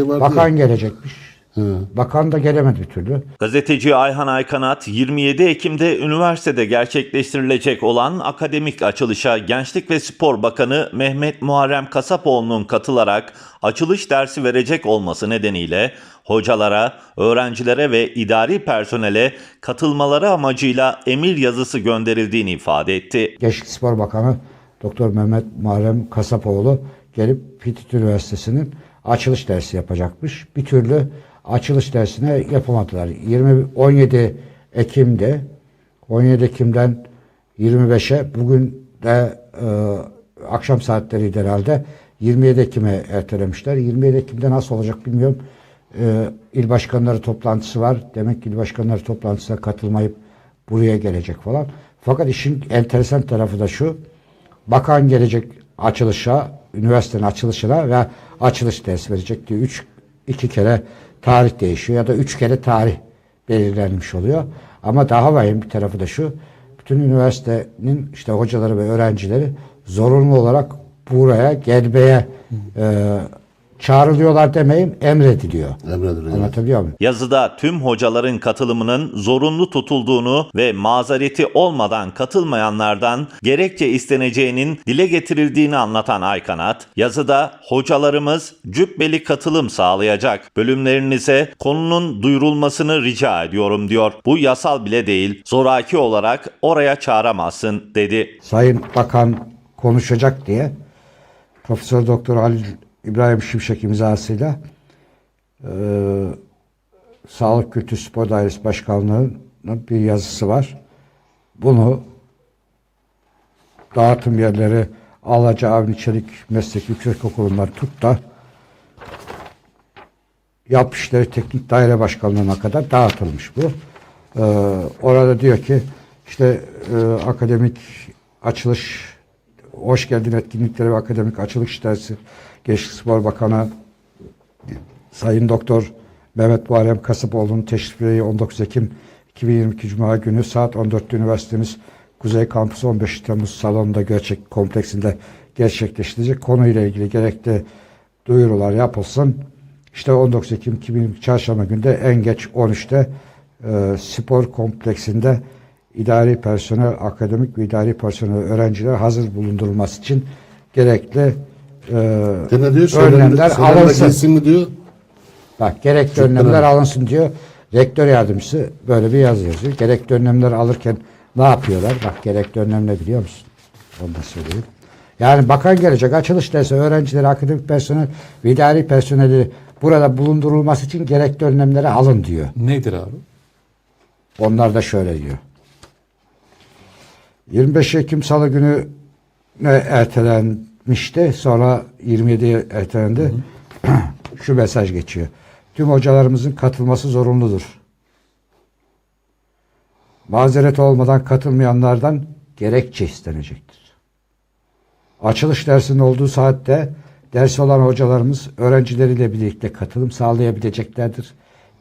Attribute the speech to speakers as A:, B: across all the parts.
A: vardı
B: Bakan gelecekmiş.
A: Hı.
B: Bakan da gelemedi bir türlü.
C: Gazeteci Ayhan Aykanat 27 Ekim'de üniversitede gerçekleştirilecek olan akademik açılışa Gençlik ve Spor Bakanı Mehmet Muharrem Kasapoğlu'nun katılarak açılış dersi verecek olması nedeniyle hocalara, öğrencilere ve idari personele katılmaları amacıyla emir yazısı gönderildiğini ifade etti.
B: Gençlik Spor Bakanı Doktor Mehmet Muharrem Kasapoğlu gelip Hitit Üniversitesi'nin açılış dersi yapacakmış. Bir türlü açılış dersine yapamadılar. 20 17 Ekim'de 17 Ekim'den 25'e bugün de e, akşam saatleriydi herhalde 27 Ekim'e ertelemişler. 27 Ekim'de nasıl olacak bilmiyorum. E, il başkanları toplantısı var. Demek ki il başkanları toplantısına katılmayıp buraya gelecek falan. Fakat işin enteresan tarafı da şu. Bakan gelecek açılışa, üniversitenin açılışına ve açılış dersi verecek diye üç, iki kere tarih değişiyor ya da üç kere tarih belirlenmiş oluyor. Ama daha vahim bir tarafı da şu. Bütün üniversitenin işte hocaları ve öğrencileri zorunlu olarak buraya gelmeye e, çağrılıyorlar demeyeyim emrediliyor.
A: Emrediliyor.
B: Anlatabiliyor muyum?
C: Yazıda tüm hocaların katılımının zorunlu tutulduğunu ve mazereti olmadan katılmayanlardan gerekçe isteneceğinin dile getirildiğini anlatan Aykanat, yazıda hocalarımız cübbeli katılım sağlayacak. Bölümlerinize konunun duyurulmasını rica ediyorum diyor. Bu yasal bile değil, zoraki olarak oraya çağıramazsın dedi.
B: Sayın Bakan konuşacak diye Profesör Doktor Halil İbrahim Şimşek imzasıyla e, Sağlık Kültür Spor Dairesi Başkanlığı'nın bir yazısı var. Bunu dağıtım yerleri Alaca Avni Çelik Meslek Yüksekokulu'ndan tut da Yap İşleri Teknik Daire Başkanlığı'na kadar dağıtılmış bu. Ee, orada diyor ki işte e, akademik açılış hoş geldin etkinlikleri ve akademik açılış dersi Gençlik Spor Bakanı Sayın Doktor Mehmet Muharrem Kasıpoğlu'nun teşrifiyle 19 Ekim 2022 Cuma günü saat 14'te üniversitemiz Kuzey Kampüs 15 Temmuz salonunda gerçek kompleksinde gerçekleştirecek konuyla ilgili gerekli duyurular yapılsın. İşte 19 Ekim 2022 Çarşamba günde en geç 13'te e, spor kompleksinde idari personel, akademik ve idari personel öğrenciler hazır bulundurulması için gerekli e,
A: diyor
B: önlemler
A: söylemde
B: alınsın.
A: mi diyor.
B: Bak gerekli önlemler alınsın diyor. Rektör yardımcısı böyle bir yazı yazıyor. Gerekli önlemler alırken ne yapıyorlar? Bak gerekli önlem ne biliyor musun? Onu da söyleyeyim. Yani bakan gelecek açılış dersi öğrencileri, akademik personel ve idari personeli burada bulundurulması için gerekli önlemleri alın diyor.
D: Nedir abi?
B: Onlar da şöyle diyor. 25 Ekim Salı günü ne ertelenmişti. Sonra 27'ye ertelendi. Şu mesaj geçiyor. Tüm hocalarımızın katılması zorunludur. Mazeret olmadan katılmayanlardan gerekçe istenecektir. Açılış dersinin olduğu saatte dersi olan hocalarımız öğrencileriyle birlikte katılım sağlayabileceklerdir.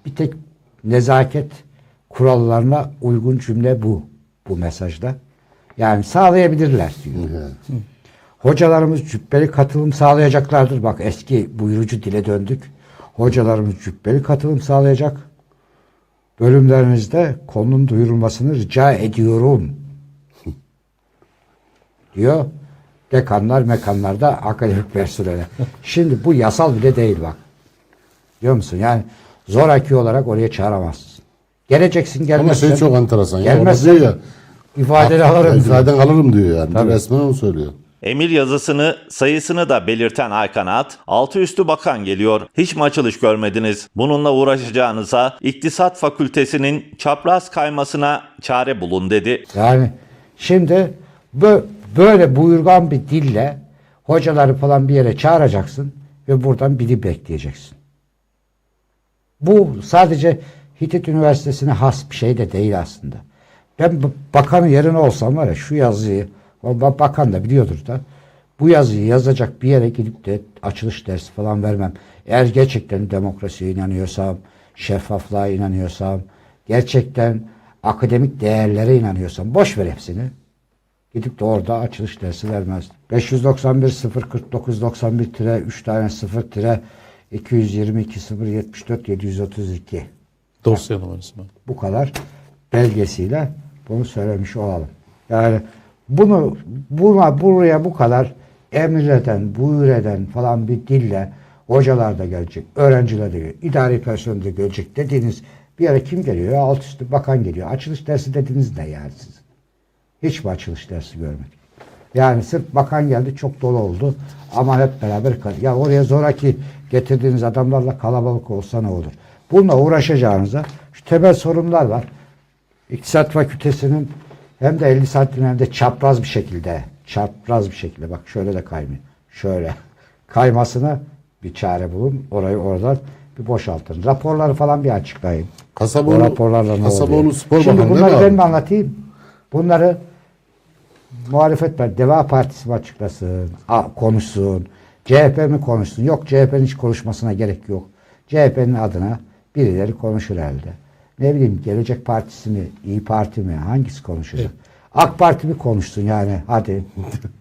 B: Bir tek nezaket kurallarına uygun cümle bu. Bu mesajda. Yani sağlayabilirler diyor. Hocalarımız cübbeli katılım sağlayacaklardır. Bak eski buyurucu dile döndük. Hocalarımız cübbeli katılım sağlayacak. Bölümlerinizde konunun duyurulmasını rica ediyorum. diyor. Dekanlar, mekanlarda akademik personele. Şimdi bu yasal bile değil bak. Biliyor musun? Yani zoraki olarak oraya çağıramazsın. Geleceksin
A: Ama
B: gelmezsen.
A: şey çok enteresan.
B: Gelmezsen
A: ya,
B: ifadeni
A: "Hak-
B: alırım. diyor.
A: İfaden alırım diyor yani. Resmen onu söylüyor.
C: Emir yazısını sayısını da belirten Aykanat, altı üstü bakan geliyor. Hiç mi açılış görmediniz? Bununla uğraşacağınıza İktisat Fakültesinin çapraz kaymasına çare bulun dedi.
B: Yani şimdi bö- böyle buyurgan bir dille hocaları falan bir yere çağıracaksın ve buradan biri bekleyeceksin. Bu sadece Hitit Üniversitesi'ne has bir şey de değil aslında. Ben bakanın yerine olsam var ya şu yazıyı, bakan da biliyordur da, bu yazıyı yazacak bir yere gidip de açılış dersi falan vermem. Eğer gerçekten demokrasiye inanıyorsam, şeffaflığa inanıyorsam, gerçekten akademik değerlere inanıyorsam, boş ver hepsini. Gidip de orada açılış dersi vermez. 591 049 91 3 tane 0 tire 222 074 732
D: Dosya numarası mı?
B: bu kadar belgesiyle bunu söylemiş olalım. Yani bunu buna buraya bu kadar emreden, buyur eden falan bir dille hocalar da gelecek, öğrenciler de gelecek, idari personel de gelecek dediğiniz bir yere kim geliyor? Ya alt üstü bakan geliyor. Açılış dersi dediniz ne yani siz? Hiç mi açılış dersi görmedik? Yani sırf bakan geldi çok dolu oldu ama hep beraber kal- ya oraya zoraki getirdiğiniz adamlarla kalabalık olsa ne olur? Bununla uğraşacağınıza şu temel sorunlar var. İktisat Fakültesinin hem de 50 santim hem de çapraz bir şekilde çapraz bir şekilde bak şöyle de kaymıyor. Şöyle kaymasına bir çare bulun. Orayı oradan bir boşaltın. Raporları falan bir açıklayın. O
A: Kasaboğlu,
B: raporlarla ne
A: Kasaboğlu
B: oluyor?
A: Spor
B: Şimdi
A: Bakanı
B: bunları ben mi anlatayım? Bunları muhalefet var. Deva Partisi mi açıklasın? a- konuşsun. CHP mi konuşsun? Yok CHP'nin hiç konuşmasına gerek yok. CHP'nin adına birileri konuşur elde. Ne bileyim Gelecek Partisi mi? İyi Parti mi? Hangisi konuşur? AK Parti mi konuşsun yani? Hadi.